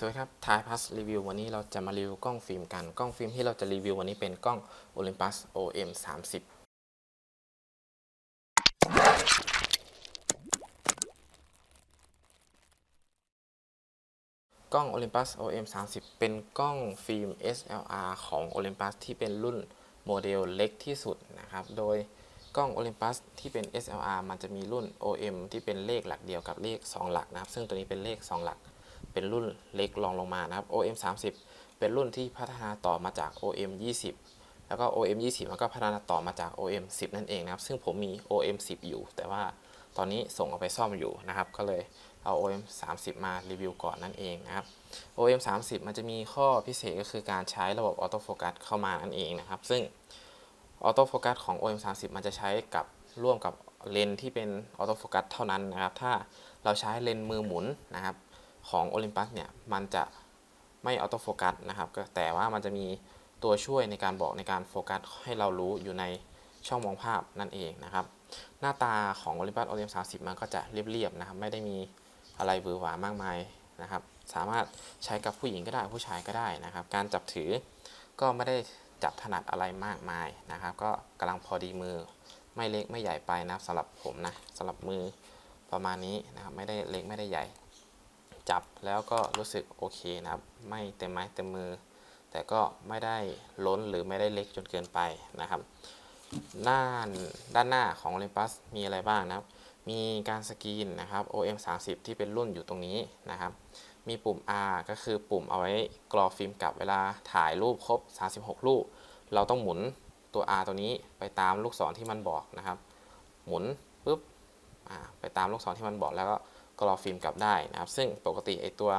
สวัสดีครับทายพัสรีวิววันนี้เราจะมารีวิวกล้องฟิล์มกัน กล้องฟิล์มที่เราจะรีวิววันนี้เป็นกล้อง Olympus OM 30กล้อง Olympus OM 30เป็นกล้องฟิล์ม SLR ของ Olympus ที่เป็นรุ่นโมเดลเล็กที่สุดนะครับ โดยกล้อง Olympus ที่เป็น SLR มันจะมีรุ่น OM ที่เป็นเลขหลักเดียวกับเลข 2 หลักนะครับ ซึ่งตัวนี้เป็นเลข 2 หลัก เป็นรุ่นเล็กรองลงมานะครับ OM 30 เป็นรุ่นที่พัฒนาต่อมาจาก OM 20 แล้วก็ OM 20มันก็พัฒนาต่อมาจาก OM 10 นั่นเองนะครับ ซึ่งผมมี OM 10 อยู่ แต่ว่าตอนนี้ส่งเอาไปซ่อมอยู่นะครับ ก็เลยเอา OM 30 มารีวิวก่อนนั่นเองนะครับ OM 30 มันจะมีข้อพิเศษก็คือการใช้ระบบออโต้โฟกัสเข้ามานั่นเองนะครับ ซึ่งออโต้โฟกัสของ OM 30 มันจะใช้กับร่วมกับเลนส์ที่เป็นออโต้โฟกัสเท่านั้นนะครับ ถ้าเราใช้เลนส์มือหมุนนะครับ ของ Olympus เนี่ยมันจะไม่ออโต้โฟกัสนะครับแต่ว่ามันจะมีตัวช่วยในการบอกในการโฟกัสให้เรารู้อยู่ในช่องมองภาพนั่นเองนะครับ หน้าตาของ Olympus OM 30 มันก็จะเรียบๆนะครับ ไม่ได้มีอะไรหวือหวามากมายนะครับ สามารถใช้กับผู้หญิงก็ได้ผู้ชายก็ได้นะครับ การจับถือก็ไม่ได้จับถนัดอะไรมากมายนะครับ ก็กำลังพอดีมือ ไม่เล็กไม่ใหญ่ไปนะสำหรับผมนะสำหรับมือประมาณนี้นะครับ ไม่ได้เล็กไม่ได้ใหญ่ จับแล้วก็รู้สึกโอเคนะครับ ไม่เต็มไม้เต็มมือ แต่ก็ไม่ได้ล้นหรือไม่ได้เล็กจนเกินไปนะครับ ด้านด้านหน้าของ Olympus มีอะไรบ้างนะครับ มีการสกรีนนะครับ OM 30ที่เป็นรุ่นอยู่ตรงนี้นะครับ มีปุ่ม R ก็คือปุ่มเอาไว้กรอฟิล์มกลับเวลาถ่ายรูปครบ 36 รูป เราต้องหมุนตัว R ตัวนี้ไปตามลูกศรที่มันบอกนะครับ หมุนปุ๊บไปตามลูกศรที่มันบอกแล้วก็ กรอฟิล์มกลับได้นะครับ ซึ่งปกติไอตัว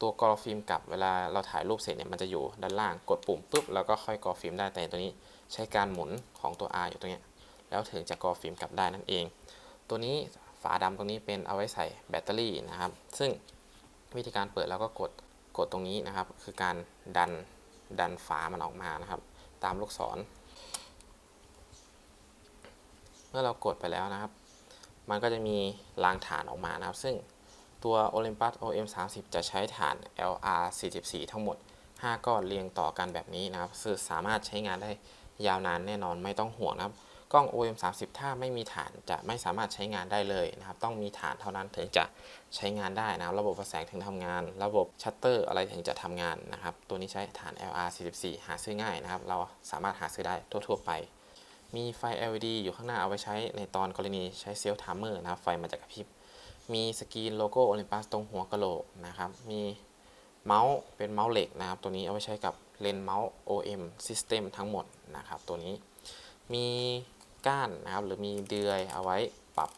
ตัวกรอฟิล์มกลับเวลาเราถ่ายรูปเสร็จเนี่ยมันจะอยู่ด้านล่างกดปุ่มปุ๊บแล้วก็ค่อยกรอฟิล์มได้แต่ตัวนี้ใช้การหมุนของตัว R อยู่ตรงเนี้ยแล้วถึงจะกรอฟิล์มกลับได้นั่นเอง ตัวนี้ฝาดำตรงนี้เป็นเอาไว้ใส่แบตเตอรี่นะครับ ซึ่งวิธีการเปิดแล้วก็กดกดตรงนี้นะครับ คือการดันดันฝามันออกมานะครับ ตามลูกศร เมื่อเรากดไปแล้วนะครับ มันก็จะมีรางฐานออกมานะครับ ซึ่งตัว Olympus OM 30จะใช้ฐาน LR 44ทั้งหมด 5 ก้อนเรียงต่อกันแบบนี้นะครับคือสามารถใช้งานได้ยาวนานแน่นอนไม่ต้องห่วงนะครับ กล้อง OM 30ถ้าไม่มีฐานจะไม่สามารถใช้งานได้เลยนะครับ ต้องมีฐานเท่านั้นถึงจะใช้งานได้นะครับ ระบบแสงถึงทำงาน ระบบชัตเตอร์อะไรถึงจะทำงานนะครับ ตัวนี้ใช้ฐาน LR 44หาซื้อง่ายนะครับ เราสามารถหาซื้อได้ทั่ว ๆ ไป มีไฟ LED อยู่ข้างหน้าเอาไว้ใช้ในตอนกรณีใช้เซลล์ไทม์เมอร์นะครับ ไฟมันจะกระพริบ มีสกรีนโลโก้ Olympus ตรงหัวกะโหลกนะครับ มีเมาส์เป็นเมาส์เหล็กนะครับ ตัวนี้เอาไว้ใช้กับเลนส์เมาส์ OM System ทั้งหมดนะครับ ตัวนี้มีก้านนะครับ หรือมีเดือยเอาไว้ปรับ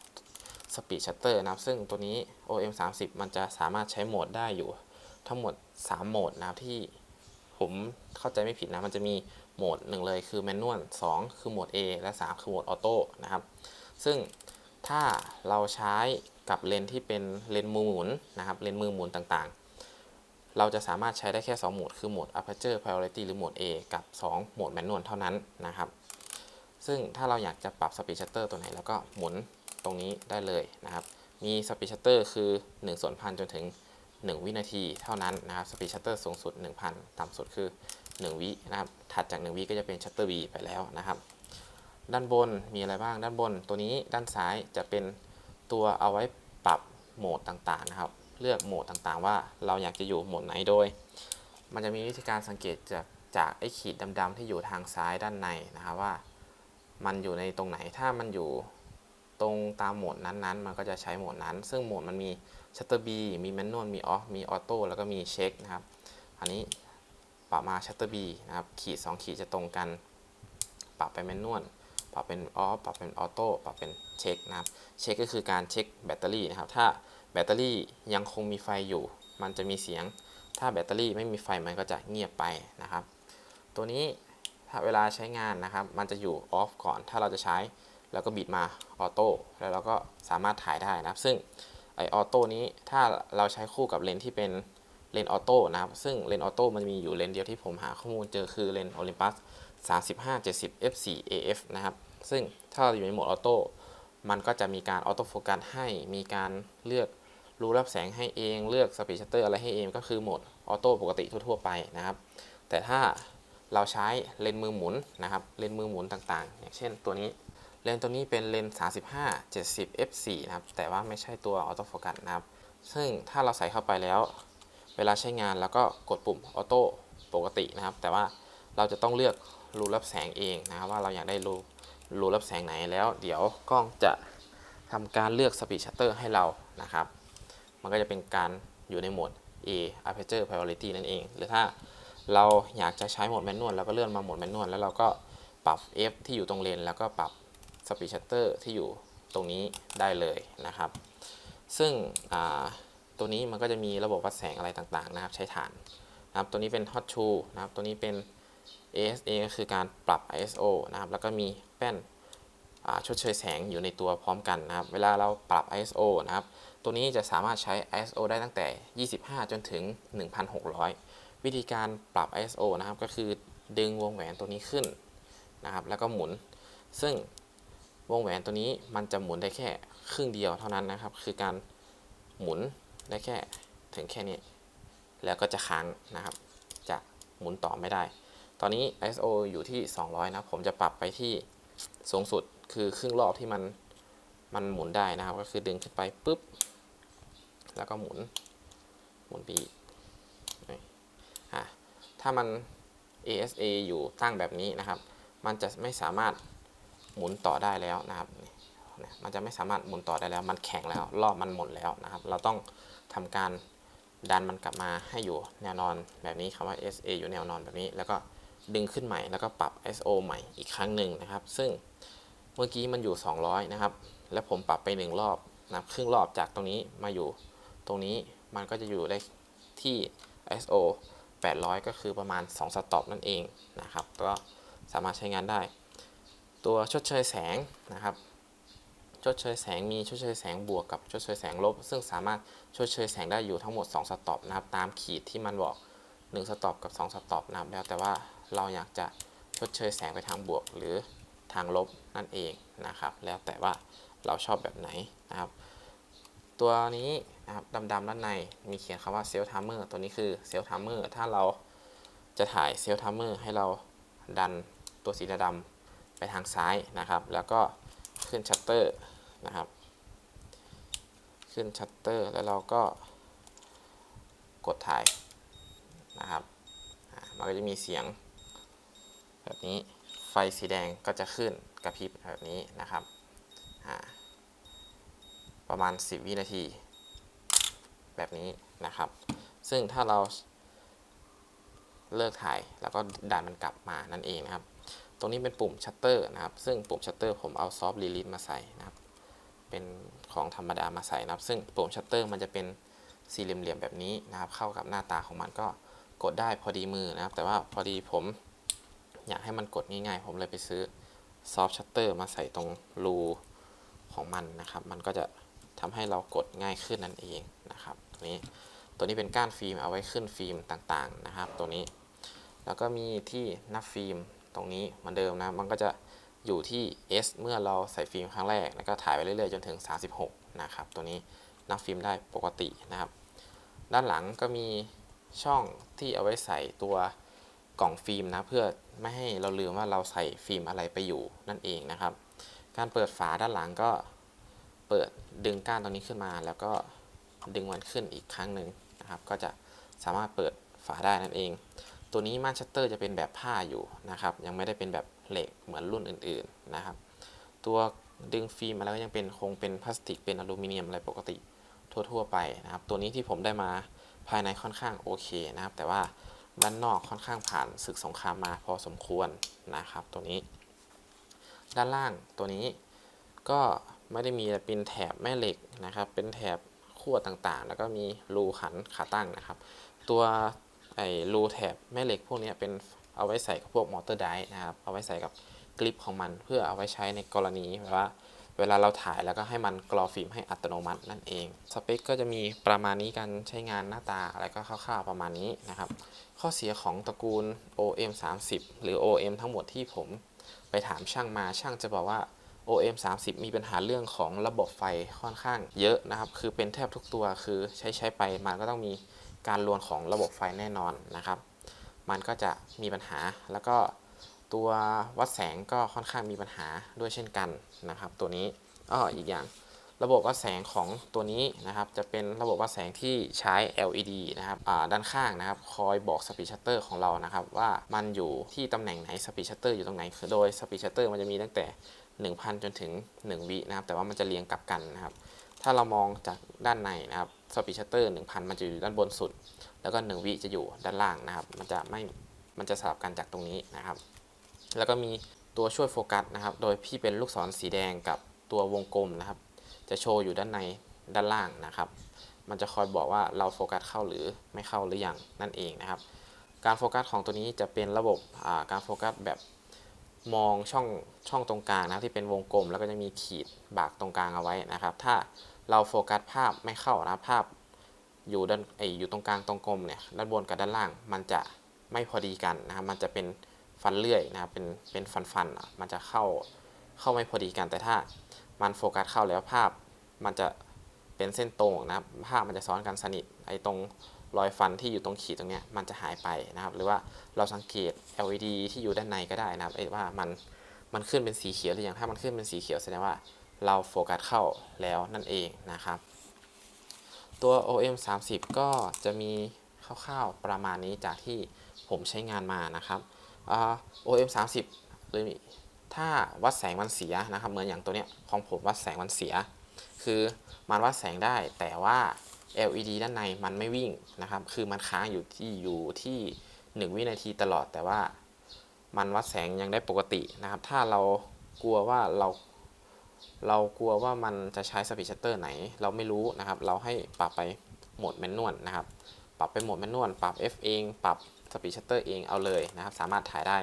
สปีดชัตเตอร์นะครับ ซึ่งตัวนี้ OM 30มันจะสามารถใช้โหมดได้อยู่ทั้งหมด 3 โหมดนะครับที่ผมเข้าใจไม่ผิดนะ มันจะมี โหมดหนึ่งเลยคือแมนนวล2คือโหมด A และ 3 คือโหมดออโต้นะครับ ซึ่งถ้าเราใช้กับเลนส์ที่เป็นเลนส์มือหมุนนะครับเลนส์มือหมุนต่างๆ เราจะสามารถใช้ได้แค่ 2 โหมด คือโหมด aperture priority หรือโหมด A กับ 2 โหมดแมนนวลเท่านั้นนะครับ ซึ่งถ้าเราอยากจะปรับสปีดชัตเตอร์ตัวไหนแล้วก็หมุนตรงนี้ได้เลยนะครับ มีสปีดชัตเตอร์คือ 1 ส่วนพันจนถึง 1 วินาทีเท่านั้นนะครับสปีดชัตเตอร์สูงสุด 1,000 ต่ำสุดคือ 1วินะครับ ถัดจาก 1วิก็จะเป็นชัตเตอร์ V ไปแล้วนะครับ ด้านบนมีอะไรบ้าง ด้านบนตัวนี้ด้านซ้ายจะเป็นตัวเอาไว้ปรับโหมดต่างๆนะครับ เลือกโหมดต่างๆ ว่าเราอยากจะอยู่โหมดไหนโดย มันจะมีวิธีการสังเกตจากจากไอ้ขีดดำๆที่อยู่ทางซ้ายด้านในนะครับว่า มันอยู่ในตรงไหน ถ้ามันอยู่ตรงตามโหมดนั้นๆ มันก็จะใช้โหมดนั้น ซึ่งโหมดมันมีชัตเตอร์ B มีแมนนวล มีออฟ มีออโต้ แล้วก็มีเช็คนะครับ อันนี้ ปรับมาชัตเตอร์ B นะครับ ขีด 2 ขีดจะตรงกัน ปรับไปแมนนวล ปรับเป็นออฟ ปรับเป็นออโต้ ปรับเป็นเช็คนะครับ เช็คก็คือการเช็คแบตเตอรี่นะครับ ถ้าแบตเตอรี่ยังคงมีไฟอยู่ มันจะมีเสียง ถ้าแบตเตอรี่ไม่มีไฟมันก็จะเงียบไปนะครับ ตัวนี้ถ้าเวลาใช้งานนะครับ มันจะอยู่ออฟก่อน ถ้าเราจะใช้ แล้วก็บิดมาออโต้ แล้วเราก็สามารถถ่ายได้นะครับ ซึ่งไอออโต้นี้ถ้าเราใช้คู่กับเลนส์ที่เป็น เลนส์ออโต้นะครับ ซึ่งเลนส์ออโต้มันมีอยู่เลนส์เดียวที่ผมหาข้อมูลเจอคือเลนส์ Olympus 35 70 f4 AF นะครับ ซึ่งถ้าเราอยู่ในโหมดออโต้มันก็จะมีการออโต้โฟกัสให้มีการเลือกรูรับแสงให้เองเลือกสปีดชัตเตอร์อะไรให้เองก็คือโหมดออโต้ปกติทั่วๆไปนะครับ แต่ถ้าเราใช้เลนส์มือหมุนนะครับ เลนส์มือหมุนต่างๆ อย่างเช่นตัวนี้เลนส์ตัวนี้เป็นเลนส์35 70 f4 นะครับ แต่ว่าไม่ใช่ตัวออโต้โฟกัสนะครับ ซึ่งถ้าเราใส่เข้าไปแล้ว เวลาใช้งานแล้วก็กดปุ่มออโต้ปกตินะครับ แต่ว่าเราจะต้องเลือกรูรับแสงเองนะครับ ว่าเราอยากได้รูรูรับแสงไหนแล้ว เดี๋ยวกล้องจะทำการเลือก Speed Shutter ให้เรานะครับ มันก็จะเป็นการอยู่ในโหมด A Aperture Priority นั่นเอง หรือถ้าเราอยากจะใช้โหมดแมนนวลเราก็เลื่อนมาโหมดแมนนวลแล้วเราก็ปรับ F ที่อยู่ตรงเลน แล้วก็ปรับ Speed Shutter ที่อยู่ตรงนี้ได้เลยนะครับ ซึ่งอ่า ตัวนี้มันก็จะมีระบบวัดแสงอะไรต่างๆนะครับ ใช้ฐานนะครับ ตัวนี้เป็น Hot Shoe นะครับ ตัวนี้เป็น ASA ก็คือการปรับ ISO นะครับ แล้วก็มีแป้นชดเชยแสงอยู่ในตัวพร้อมกันนะครับ เวลาเราปรับ ISO นะครับ ตัวนี้จะสามารถใช้ ISO ได้ตั้งแต่ 25 จนถึง 1,600 วิธีการปรับ ISO นะครับ ก็คือดึงวงแหวนตัวนี้ขึ้นนะครับ แล้วก็หมุน ซึ่งวงแหวนตัวนี้มันจะหมุนได้แค่ครึ่งเดียวเท่านั้นนะครับ คือการหมุน ได้แค่ถึงแค่นี้ แล้วก็จะค้างนะครับ จะหมุนต่อไม่ได้ ตอนนี้ ISO อยู่ที่ 200 นะ ผมจะปรับไปที่สูงสุดคือครึ่งรอบที่มันมันหมุนได้นะครับ ก็คือดึงขึ้นไปปุ๊บ แล้วก็หมุน หมุนปีอะถ้ามัน ASA อยู่ตั้งแบบนี้นะครับ มันจะไม่สามารถหมุนต่อได้แล้วนะครับ มันจะไม่สามารถหมุนต่อได้แล้ว มันแข็งแล้วรอบมันหมดแล้วนะครับ เราต้องทำการดันมันกลับมาให้อยู่แนวนอนแบบนี้คำว่า SA อยู่แนวนอนแบบนี้ แล้วก็ดึงขึ้นใหม่แล้วก็ปรับ so ใหม่อีกครั้งหนึ่งนะครับ ซึ่งเมื่อกี้มันอยู่ 200 นะครับ แล้วผมปรับไป 1 รอบนะครับครึ่งรอบจากตรงนี้มาอยู่ตรงนี้มันก็จะอยู่ได้ที่ ISO 800 ก็คือประมาณ 2 สต็อปนั่นเองนะครับ ก็สามารถใช้งานได้ ตัวชดเชยแสงนะครับ ชดเชยแสงมีชดเชยแสงบวกกับชดเชยแสงลบ ซึ่งสามารถชดเชยแสงได้อยู่ทั้งหมด 2 สต็อปนะครับตามขีดที่มันบอก 1 สต็อปกับ 2 สต็อปนะครับแล้วแต่ว่าเราอยากจะชดเชยแสงไปทางบวกหรือทางลบนั่นเองนะครับ แล้วแต่ว่าเราชอบแบบไหนนะครับ ตัวนี้นะครับดำๆด้านในมีเขียนคำว่าเซลทัมเมอร์ตัวนี้คือเซลทัมเมอร์ถ้าเราจะถ่ายเซลทัมเมอร์ให้เราดันตัวสีดำไปทางซ้ายนะครับ แล้วก็ขึ้นชัตเตอร์ นะครับ ขึ้นชัตเตอร์แล้วเราก็กดถ่ายนะครับมันก็จะมีเสียง แบบนี้ไฟสีแดงก็จะขึ้นกระพริบแบบนี้นะครับประมาณ 10 วินาที แบบนี้นะครับ ซึ่งถ้าเราเลิกถ่ายแล้วก็ดันมันกลับมานั่นเองนะครับ ตรงนี้เป็นปุ่มชัตเตอร์นะครับ ซึ่งปุ่มชัตเตอร์ผมเอาซอฟต์รีลิสมาใส่นะครับ เป็นของธรรมดามาใส่นะครับ ซึ่งปุ่มชัตเตอร์มันจะเป็นสี่เหลี่ยมๆแบบนี้นะครับ เข้ากับหน้าตาของมันก็กดได้พอดีมือนะครับ แต่ว่าพอดีผมอยากให้มันกดง่ายๆ ผมเลยไปซื้อซอฟต์ชัตเตอร์มาใส่ตรงรูของมันนะครับ มันก็จะทำให้เรากดง่ายขึ้นนั่นเองนะครับตัวนี้ตัวนี้เป็นก้านฟิล์มเอาไว้ขึ้นฟิล์มต่างๆนะครับ ตัวนี้ แล้วก็มีที่นับฟิล์มตรงนี้เหมือนเดิมนะ มันก็จะ อยู่ที่ S เมื่อเราใส่ฟิล์มครั้งแรก แล้วก็ถ่ายไปเรื่อยๆ จนถึง 36 นะครับ ตัวนี้นับฟิล์มได้ปกตินะครับ ด้านหลังก็มีช่องที่เอาไว้ใส่ตัวกล่องฟิล์มนะ เพื่อไม่ให้เราลืมว่าเราใส่ฟิล์มอะไรไปอยู่นั่นเองนะครับ การเปิดฝาด้านหลังก็เปิดดึงก้านตรงนี้ขึ้นมา แล้วก็ดึงมันขึ้นอีกครั้งหนึ่งนะครับ ก็จะสามารถเปิดฝาได้นั่นเอง ตัวนี้มาชัตเตอร์จะเป็นแบบผ้าอยู่นะครับ ยังไม่ได้เป็นแบบเหล็กเหมือนรุ่นอื่นๆนะครับ ตัวดึงฟิล์มอะไรก็ยังเป็นคงเป็นพลาสติกเป็นอลูมิเนียมอะไรปกติทั่วๆไปนะครับ ตัวนี้ที่ผมได้มาภายในค่อนข้างโอเคนะครับ แต่ว่าด้านนอกค่อนข้างผ่านศึกสงครามมาพอสมควรนะครับ ตัวนี้ ด้านล่างตัวนี้ก็ไม่ได้มีเป็นแถบแม่เหล็กนะครับ เป็นแถบขั้วต่างๆ แล้วก็มีรูขันขาตั้งนะครับ ตัว ไอ้รูแถบแม่เหล็กพวกนี้เป็นเอาไว้ใส่กับพวกมอเตอร์ไดนะครับ เอาไว้ใส่กับกริปของมันเพื่อเอาไว้ใช้ในกรณีแบบว่า เวลาเราถ่ายแล้วก็ให้มันกรอฟิล์มให้อัตโนมัตินั่นเอง สเปคก็จะมีประมาณนี้การใช้งานหน้าตาอะไรก็คร่าวๆประมาณนี้นะครับ ข้อเสียของตระกูล OM 30หรือ OM ทั้งหมดที่ผมไปถามช่างมาช่างจะบอกว่า OM 30มีปัญหาเรื่องของระบบไฟค่อนข้างเยอะนะครับ คือเป็นแทบทุกตัวคือใช้ใช้ไปมันก็ต้องมี การรวนของระบบไฟแน่นอนนะครับ มันก็จะมีปัญหาแล้วก็ตัววัดแสงก็ค่อนข้างมีปัญหาด้วยเช่นกันนะครับ ตัวนี้อ้ออีกอย่างระบบวัดแสงของตัวนี้นะครับ จะเป็นระบบวัดแสงที่ใช้ LED นะครับด้านข้างนะครับ คอยบอกสปีดชัตเตอร์ของเรานะครับ ว่ามันอยู่ที่ตำแหน่งไหนสปีดชัตเตอร์อยู่ตรงไหนคือโดยสปีดชัตเตอร์มันจะมีตั้งแต่ 1,000 จนถึง 1 วินะครับ แต่ว่ามันจะเรียงกลับกันนะครับ ถ้าเรามองจากด้านในนะครับ สปีชัตเตอร์1,000มันจะอยู่ด้านบนสุด แล้วก็1วิจะอยู่ด้านล่างนะครับ มันจะไม่ มันจะสลับกันจากตรงนี้นะครับ แล้วก็มีตัวช่วยโฟกัสนะครับ โดยพี่เป็นลูกศรสีแดงกับตัววงกลมนะครับ จะโชว์อยู่ด้านในด้านล่างนะครับ มันจะคอยบอกว่าเราโฟกัสเข้าหรือไม่เข้าหรือยังนั่นเองนะครับ การโฟกัสของตัวนี้จะเป็นระบบาการโฟกัสแบบมองช่องช่องตรงกลางนะครับที่เป็นวงกลม แล้วก็จะมีขีดบากตรงกลางเอาไว้นะครับ ถ้า เราโฟกัสภาพไม่เข้านะภาพ อยู่ด้านไออยู่ตรงกลางตรงกลมเนี่ยด้านบนกับด้านล่างมันจะไม่พอดีกันนะครับมันจะเป็นฟันเลื่อยนะครับเป็นเป็นฟันฟันๆมันจะเข้าเข้าไม่พอดีกันแต่ถ้ามันโฟกัสเข้าแล้วภาพมันจะเป็นเส้นตรงนะครับภาพมันจะซ้อนกันสนิทไอ้ตรงรอยฟันที่อยู่ตรงขีดตรงเนี้ยมันจะหายไปนะครับ หรือว่าเราสังเกต LED ที่อยู่ด้านในก็ได้นะครับไอว่ามันมันขึ้นเป็นสีเขียวหรือยังถ้ามันขึ้นเป็นสีเขียวแสดงว่า เราโฟกัสเข้าแล้วนั่นเองนะครับ ตัว OM 30ก็จะมีคร่าวๆประมาณนี้จากที่ผมใช้งานมานะครับ OM 30หรือถ้าวัดแสงมันเสียนะครับ เหมือนอย่างตัวเนี้ยของผมวัดแสงมันเสีย คือมันวัดแสงได้แต่ว่า LED ด้านในมันไม่วิ่งนะครับ คือมันค้างอยู่ที่อยู่ที่ 1 วินาทีตลอดแต่ว่ามันวัดแสงยังได้ปกตินะครับ ถ้าเรากลัวว่าเรา เรากลัวว่ามันจะใช้สปีดชัตเตอร์ไหน เราไม่รู้นะครับ เราให้ปรับไปโหมดแมนนวลนะครับ ปรับไปโหมดแมนนวลปรับ F เอง ปรับสปีดชัตเตอร์เองเอาเลยนะครับ สามารถถ่ายได้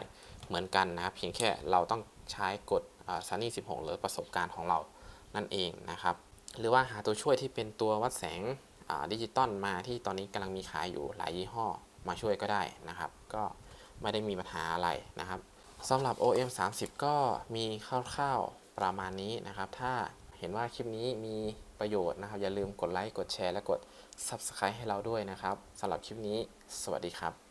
เหมือนกันนะครับ เพียงแค่เราต้องใช้กดซันนี่16 หรือประสบการณ์ของเรานั่นเองนะครับ หรือว่าหาตัวช่วยที่เป็นตัววัดแสงดิจิตอลมาที่ตอนนี้กำลังมีขายอยู่หลายยี่ห้อมาช่วยก็ได้นะครับ ก็ไม่ได้มีปัญหาอะไรนะครับสำหรับ OM 30 ก็มีคร่าวๆ ประมาณนี้นะครับ ถ้าเห็นว่าคลิปนี้มีประโยชน์นะครับ อย่าลืมกดไลค์ กดแชร์ และกด Subscribe ให้เราด้วยนะครับสำหรับคลิปนี้ สวัสดีครับ